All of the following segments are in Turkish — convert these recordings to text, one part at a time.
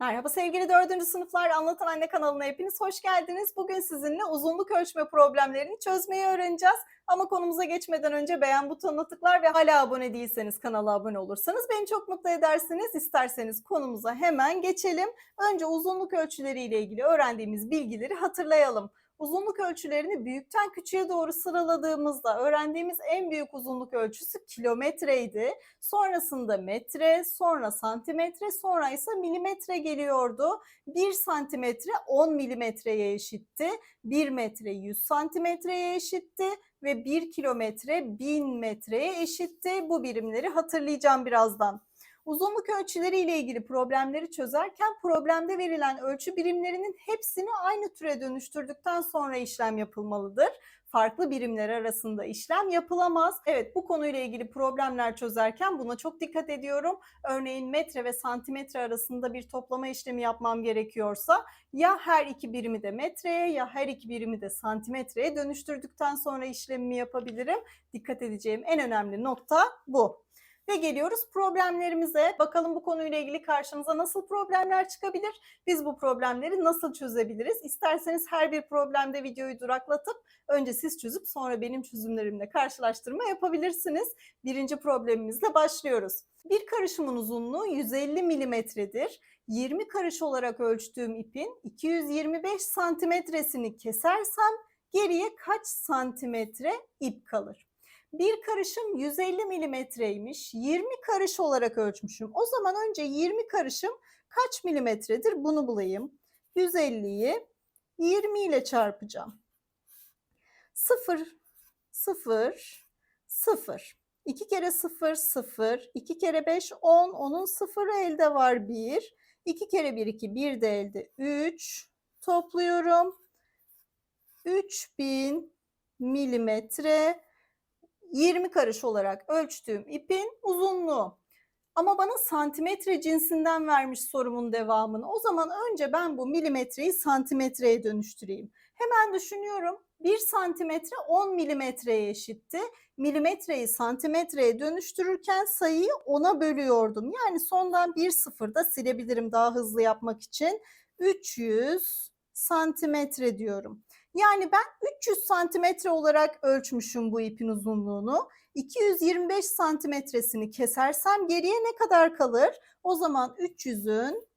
Merhaba sevgili dördüncü sınıflar Anlatan Anne kanalına hepiniz hoş geldiniz. Bugün sizinle uzunluk ölçme problemlerini çözmeyi öğreneceğiz. Ama konumuza geçmeden önce beğen butonuna tıklar ve hala abone değilseniz kanala abone olursanız beni çok mutlu edersiniz. İsterseniz konumuza hemen geçelim. Önce uzunluk ölçüleriyle ilgili öğrendiğimiz bilgileri hatırlayalım. Uzunluk ölçülerini büyükten küçüğe doğru sıraladığımızda öğrendiğimiz en büyük uzunluk ölçüsü kilometreydi. Sonrasında metre, sonra santimetre, sonra ise milimetre geliyordu. 1 santimetre 10 milimetreye eşitti. 1 metre 100 santimetreye eşitti ve 1 kilometre 1000 metreye eşitti. Bu birimleri hatırlayacağım birazdan. Uzunluk ölçüleri ile ilgili problemleri çözerken problemde verilen ölçü birimlerinin hepsini aynı türe dönüştürdükten sonra işlem yapılmalıdır. Farklı birimler arasında işlem yapılamaz. Evet bu konuyla ilgili problemler çözerken buna çok dikkat ediyorum. Örneğin metre ve santimetre arasında bir toplama işlemi yapmam gerekiyorsa ya her iki birimi de metreye ya her iki birimi de santimetreye dönüştürdükten sonra işlemimi yapabilirim. Dikkat edeceğim en önemli nokta bu. Ve geliyoruz problemlerimize. Bakalım bu konuyla ilgili karşımıza nasıl problemler çıkabilir? Biz bu problemleri nasıl çözebiliriz? İsterseniz her bir problemde videoyu duraklatıp önce siz çözüp sonra benim çözümlerimle karşılaştırma yapabilirsiniz. Birinci problemimizle başlıyoruz. Bir karışımın uzunluğu 150 milimetredir. 20 karış olarak ölçtüğüm ipin 225 santimetresini kesersem geriye kaç santimetre ip kalır? Bir karışım 150 milimetreymiş. 20 karış olarak ölçmüşüm. O zaman önce 20 karışım kaç milimetredir bunu bulayım. 150'yi 20 ile çarpacağım. 0, 0, 0. 2 kere 0, 0. 2 kere 5, 10. Onun sıfırı elde var 1. 2 kere 1, 2. 1 de elde 3. Topluyorum. 3000 milimetre 20 karış olarak ölçtüğüm ipin uzunluğu. Ama bana santimetre cinsinden vermiş sorumun devamını. O zaman önce ben bu milimetreyi santimetreye dönüştüreyim. Hemen düşünüyorum. 1 santimetre 10 milimetreye eşitti. Milimetreyi santimetreye dönüştürürken sayıyı 10'a bölüyordum. Yani sondan bir sıfır da silebilirim daha hızlı yapmak için. 300 santimetre diyorum. Yani ben 300 santimetre olarak ölçmüşüm bu ipin uzunluğunu. 225 santimetresini kesersem geriye ne kadar kalır? O zaman 300'ün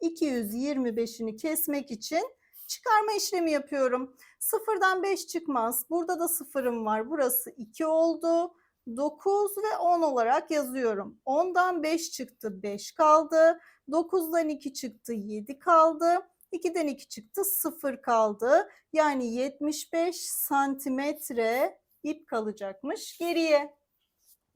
225'ini kesmek için çıkarma işlemi yapıyorum. Sıfırdan 5 çıkmaz. Burada da sıfırım var. Burası 2 oldu. 9 ve 10 olarak yazıyorum. 10'dan 5 çıktı 5 kaldı. 9'dan 2 çıktı 7 kaldı. 2'den 2 çıktı 0 kaldı. Yani 75 santimetre ip kalacakmış geriye.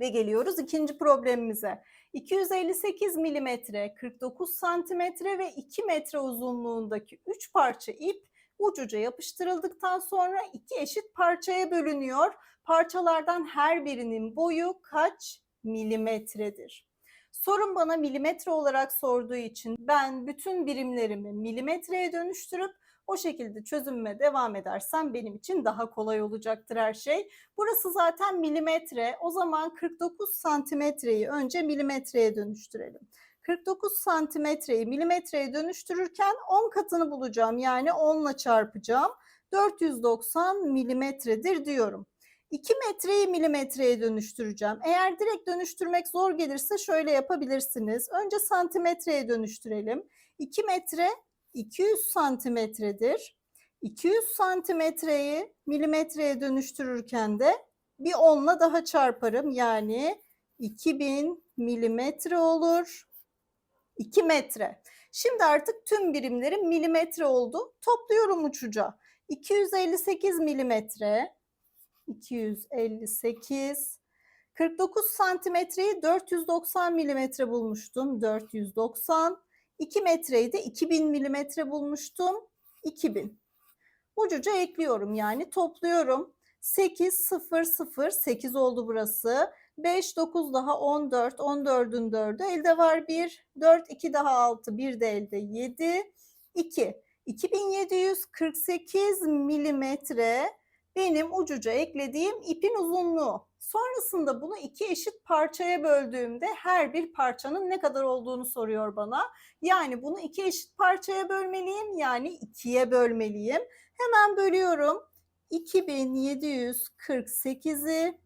Ve geliyoruz ikinci problemimize. 258 milimetre, 49 santimetre ve 2 metre uzunluğundaki 3 parça ip ucuca yapıştırıldıktan sonra iki eşit parçaya bölünüyor. Parçalardan her birinin boyu kaç milimetredir? Sorun bana milimetre olarak sorduğu için ben bütün birimlerimi milimetreye dönüştürüp o şekilde çözümüme devam edersem benim için daha kolay olacaktır her şey. Burası zaten milimetre. O zaman 49 santimetreyi önce milimetreye dönüştürelim. 49 santimetreyi milimetreye dönüştürürken 10 katını bulacağım. Yani 10 ile çarpacağım. 490 milimetredir diyorum. 2 metreyi milimetreye dönüştüreceğim. Eğer direkt dönüştürmek zor gelirse şöyle yapabilirsiniz. Önce santimetreye dönüştürelim. 2 metre 200 santimetredir. 200 santimetreyi milimetreye dönüştürürken de bir 10'la daha çarparım. Yani 2000 milimetre olur. 2 metre. Şimdi artık tüm birimlerim milimetre oldu. Topluyorum uçuca. 258 milimetre 258 49 santimetreyi 490 milimetre bulmuştum. 490. 2 metreyi de 2000 milimetre bulmuştum. 2000. Ucuca ekliyorum yani topluyorum. 8 0 0 8 oldu burası. 5 9 daha 14 14'ün 4'ü elde var 1. 4 2 daha 6 1 de elde 7 2. 2748 milimetre benim ucuca eklediğim ipin uzunluğu. Sonrasında bunu iki eşit parçaya böldüğümde her bir parçanın ne kadar olduğunu soruyor bana. Yani bunu iki eşit parçaya bölmeliyim. Yani ikiye bölmeliyim. Hemen bölüyorum. 2748'i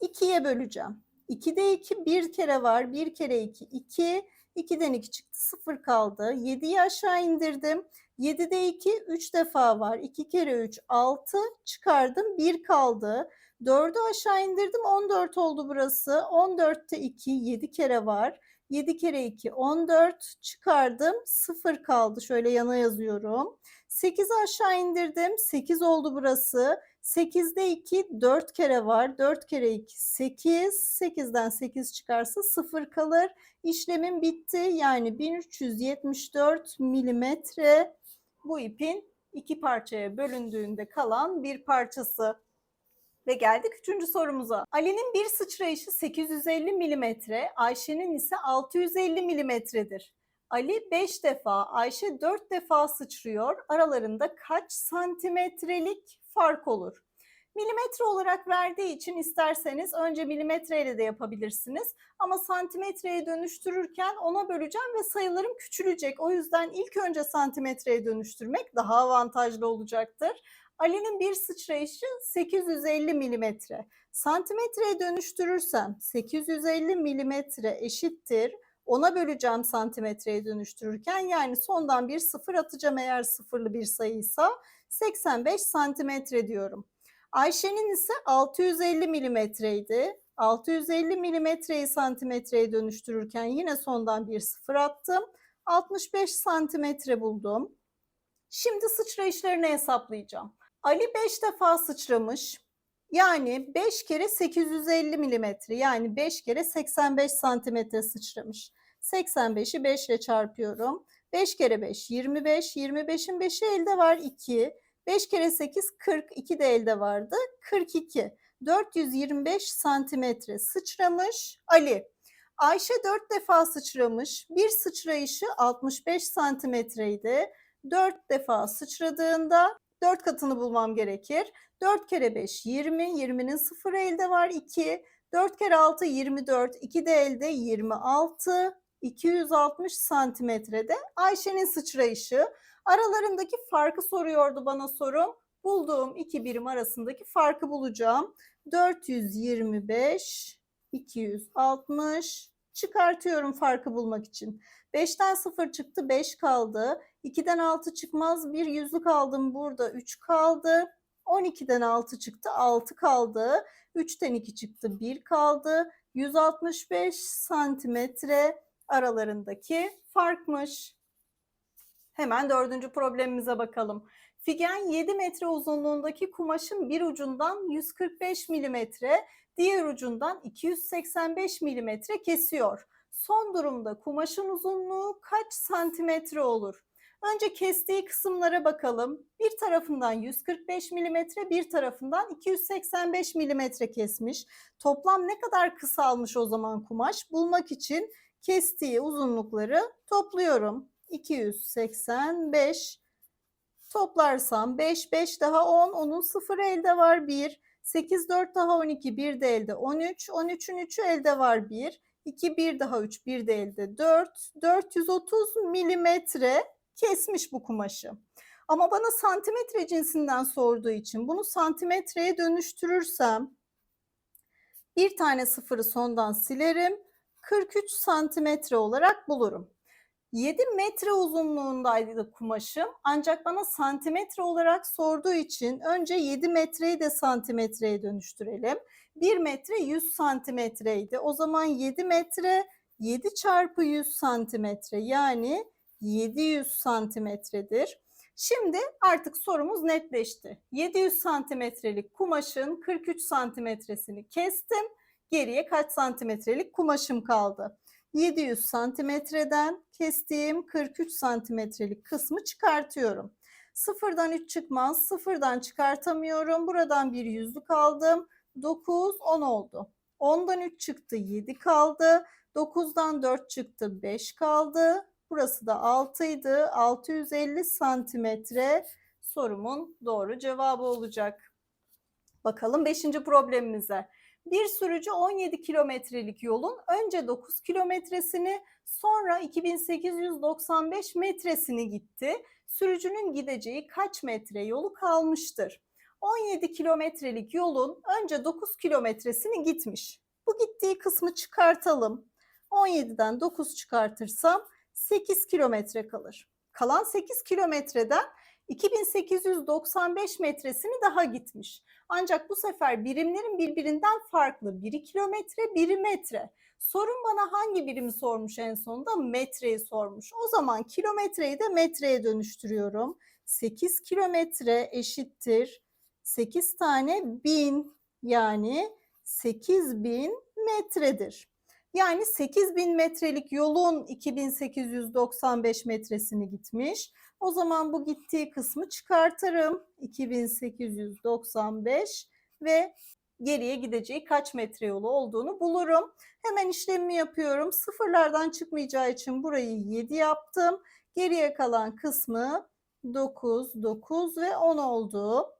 2'ye böleceğim. 2'de 2 bir kere var. 1 kere 2 2. 2'den 2 çıktı 0 kaldı. 7'yi aşağı indirdim. 7'de 2 3 defa var. 2 kere 3 6 çıkardım 1 kaldı. 4'ü aşağı indirdim 14 oldu burası. 14'te 2 7 kere var. 7 kere 2 14 çıkardım 0 kaldı. Şöyle yana yazıyorum. 8'i aşağı indirdim 8 oldu burası. 8'de 2 4 kere var. 4 kere 2 8. 8'den 8 çıkarsa 0 kalır. İşlemim bitti. Yani 1374 milimetre bu ipin iki parçaya bölündüğünde kalan bir parçası. Ve geldik üçüncü sorumuza. Ali'nin bir sıçrayışı 850 milimetre, Ayşe'nin ise 650 milimetredir. Ali 5 defa, Ayşe 4 defa sıçrıyor. Aralarında kaç santimetrelik fark olur? Milimetre olarak verdiği için isterseniz önce milimetreyle de yapabilirsiniz. Ama santimetreye dönüştürürken ona böleceğim ve sayılarım küçülecek. O yüzden ilk önce santimetreye dönüştürmek daha avantajlı olacaktır. Ali'nin bir sıçrayışı 850 milimetre. Santimetreye dönüştürürsem 850 milimetre eşittir. Ona böleceğim santimetreye dönüştürürken yani sondan bir sıfır atacağım eğer sıfırlı bir sayıysa 85 santimetre diyorum. Ayşe'nin ise 650 milimetreydi. 650 milimetreyi santimetreye dönüştürürken yine sondan bir sıfır attım. 65 santimetre buldum. Şimdi sıçrayışlarını hesaplayacağım. Ali 5 defa sıçramış. Yani 5 kere 850 milimetre yani 5 kere 85 santimetre sıçramış. 85'i 5 ile çarpıyorum. 5 kere 5 25. 25'in 5'i elde var 2. 5 kere 8 40. 2 de elde vardı. 42. 425 santimetre sıçramış Ali. Ayşe 4 defa sıçramış. Bir sıçrayışı 65 santimetreydi. 4 defa sıçradığında 4 katını bulmam gerekir. 4 kere 5 20. 20'nin 0 elde var 2. 4 kere 6 24. 2 de elde 26. 260 santimetrede Ayşe'nin sıçrayışı. Aralarındaki farkı soruyordu bana sorum. Bulduğum iki birim arasındaki farkı bulacağım. 425, 260 çıkartıyorum farkı bulmak için. 5'ten 0 çıktı 5 kaldı. 2'den 6 çıkmaz bir yüzlük aldım burada 3 kaldı. 12'den 6 çıktı 6 kaldı. 3'ten 2 çıktı 1 kaldı. 165 santimetre aralarındaki farkmış. Hemen dördüncü problemimize bakalım. Figen 7 metre uzunluğundaki kumaşın bir ucundan 145 milimetre, diğer ucundan 285 milimetre kesiyor. Son durumda kumaşın uzunluğu kaç santimetre olur? Önce kestiği kısımlara bakalım. Bir tarafından 145 milimetre, bir tarafından 285 milimetre kesmiş. Toplam ne kadar kısalmış o zaman kumaş? Bulmak için kestiği uzunlukları topluyorum. 285 toplarsam 5 5 daha 10 onun 0 elde var 1 8 4 daha 12 1 de elde 13 13'ün 3'ü elde var 1 2 1 daha 3 1 de elde 4 430 milimetre kesmiş bu kumaşı. Ama bana santimetre cinsinden sorduğu için bunu santimetreye dönüştürürsem bir tane sıfırı sondan silerim. 43 santimetre olarak bulurum. 7 metre uzunluğundaydı kumaşım ancak bana santimetre olarak sorduğu için önce 7 metreyi de santimetreye dönüştürelim. 1 metre 100 santimetreydi. O zaman 7 metre 7 çarpı 100 santimetre yani 700 santimetredir. Şimdi artık sorumuz netleşti. 700 santimetrelik kumaşın 43 santimetresini kestim. Geriye kaç santimetrelik kumaşım kaldı? 700 santimetreden kestiğim 43 santimetrelik kısmı çıkartıyorum. Sıfırdan 3 çıkmaz. Sıfırdan çıkartamıyorum. Buradan bir yüzlük aldım. 9, 10 oldu. 10'dan 3 çıktı 7 kaldı. 9'dan 4 çıktı 5 kaldı. Burası da 6 idi. 650 santimetre sorumun doğru cevabı olacak. Bakalım 5. problemimize. Bir sürücü 17 kilometrelik yolun önce 9 kilometresini sonra 2895 metresini gitti. Sürücünün gideceği kaç metre yolu kalmıştır? 17 kilometrelik yolun önce 9 kilometresini gitmiş. Bu gittiği kısmı çıkartalım. 17'den 9 çıkartırsam 8 kilometre kalır. Kalan 8 kilometreden 2895 metresini daha gitmiş. Ancak bu sefer birimlerin birbirinden farklı. Biri kilometre, biri metre. Sorun bana hangi birimi sormuş en sonunda? Metreyi sormuş. O zaman kilometreyi de metreye dönüştürüyorum. 8 kilometre eşittir 8 tane bin yani 8000 metredir. Yani 8000 metrelik yolun 2895 metresini gitmiş. O zaman bu gittiği kısmı çıkartırım. 2895 ve geriye gideceği kaç metre yolu olduğunu bulurum. Hemen işlemimi yapıyorum. Sıfırlardan çıkmayacağı için burayı 7 yaptım. Geriye kalan kısmı 9, 9 ve 10 oldu.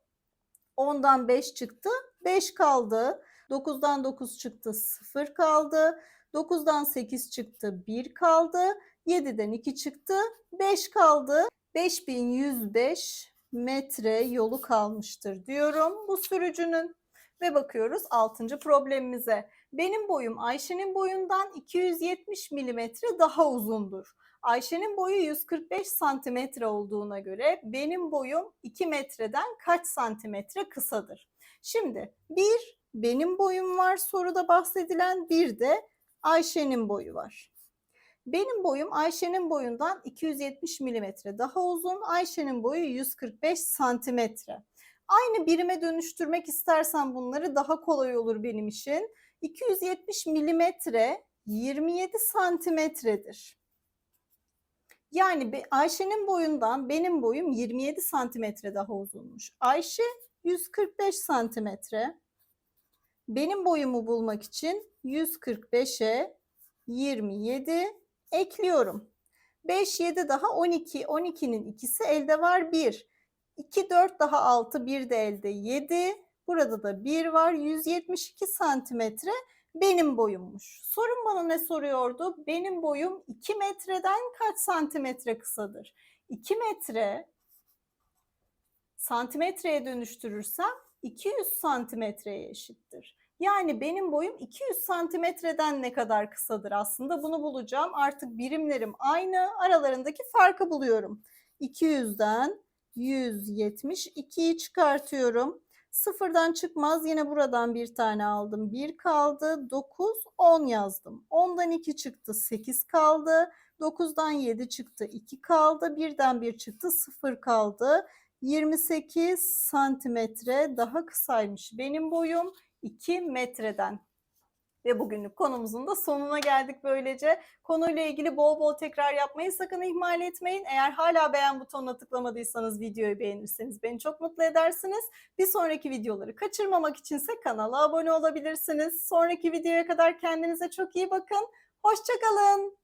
10'dan 5 çıktı, 5 kaldı. 9'dan 9 çıktı, 0 kaldı. 9'dan 8 çıktı, 1 kaldı. 7'den 2 çıktı, 5 kaldı. 5105 metre yolu kalmıştır diyorum bu sürücünün. Ve bakıyoruz 6. problemimize. Benim boyum Ayşe'nin boyundan 270 milimetre daha uzundur. Ayşe'nin boyu 145 santimetre olduğuna göre benim boyum 2 metreden kaç santimetre kısadır? Şimdi bir benim boyum var soruda bahsedilen bir de Ayşe'nin boyu var. Benim boyum Ayşe'nin boyundan 270 milimetre daha uzun. Ayşe'nin boyu 145 santimetre. Aynı birime dönüştürmek istersen bunları daha kolay olur benim için. 270 milimetre 27 santimetredir. Yani Ayşe'nin boyundan benim boyum 27 santimetre daha uzunmuş. Ayşe 145 santimetre. Benim boyumu bulmak için 145'e 27 ekliyorum. 5, 7 daha 12. 12'nin ikisi elde var 1. 2, 4 daha 6, 1 de elde 7. Burada da 1 var. 172 santimetre benim boyummuş. Sorun bana ne soruyordu? Benim boyum 2 metreden kaç santimetre kısadır? 2 metre santimetreye dönüştürürsem 200 santimetreye eşittir. Yani benim boyum 200 santimetreden ne kadar kısadır aslında bunu bulacağım. Artık birimlerim aynı aralarındaki farkı buluyorum. 200'den 172'yi çıkartıyorum. Sıfırdan çıkmaz yine buradan bir tane aldım. 1 kaldı 9 10 yazdım. 10'dan 2 çıktı 8 kaldı. 9'dan 7 çıktı 2 kaldı. 1'den 1 çıktı 0 kaldı. 28 santimetre daha kısaymış benim boyum 2 metreden. Ve bugünlük konumuzun da sonuna geldik böylece. Konuyla ilgili bol bol tekrar yapmayı sakın ihmal etmeyin. Eğer hala beğen butonuna tıklamadıysanız videoyu beğenirseniz beni çok mutlu edersiniz. Bir sonraki videoları kaçırmamak içinse kanala abone olabilirsiniz. Sonraki videoya kadar kendinize çok iyi bakın. Hoşçakalın.